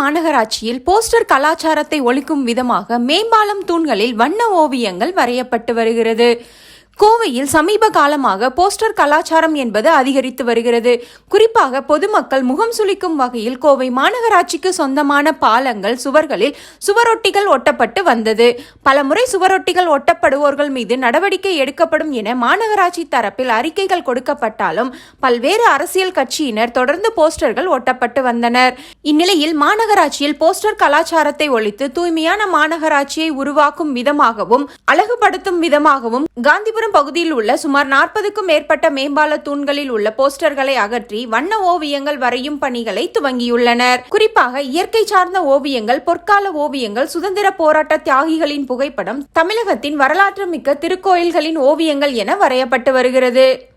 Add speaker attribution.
Speaker 1: மாநகராட்சியில் போஸ்டர் கலாச்சாரத்தை ஒழிக்கும் விதமாக மேம்பாலம் தூண்களில் வண்ண ஓவியங்கள் வரையப்பட்டு வருகிறது. கோவையில் சமீப காலமாக போஸ்டர் கலாச்சாரம் என்பது அதிகரித்து வருகிறது. குறிப்பாக பொதுமக்கள் முகம் சுளிக்கும் வகையில் கோவை மாநகராட்சிக்கு சொந்தமான பாலங்கள் சுவர்களில் சுவரொட்டிகள் ஒட்டப்பட்டு வந்தது. பலமுறை சுவரொட்டிகள் ஒட்டப்படுவோர்கள் மீது நடவடிக்கை எடுக்கப்படும் என மாநகராட்சி தரப்பில் அறிக்கைகள் கொடுக்கப்பட்டாலும் பல்வேறு அரசியல் கட்சியினர் தொடர்ந்து போஸ்டர்கள் ஒட்டப்பட்டு வந்தனர். இந்நிலையில் மாநகராட்சியில் போஸ்டர் கலாச்சாரத்தை ஒழித்து தூய்மையான மாநகராட்சியை உருவாக்கும் விதமாகவும் அழகுபடுத்தும் விதமாகவும் காந்திபுரம் பகுதியில் உள்ள சுமார் நாற்பதுக்கும் மேற்பட்ட மேம்பால தூண்களில் உள்ள போஸ்டர்களை அகற்றி வண்ண ஓவியங்கள் வரையும் பணிகளை துவங்கியுள்ளனர். குறிப்பாக இயற்கை சார்ந்த ஓவியங்கள் பொற்கால ஓவியங்கள் சுதந்திர போராட்ட தியாகிகளின் புகைப்படம் தமிழகத்தின் வரலாற்று மிக்க திருக்கோயில்களின் ஓவியங்கள் என வரையப்பட்டு வருகிறது.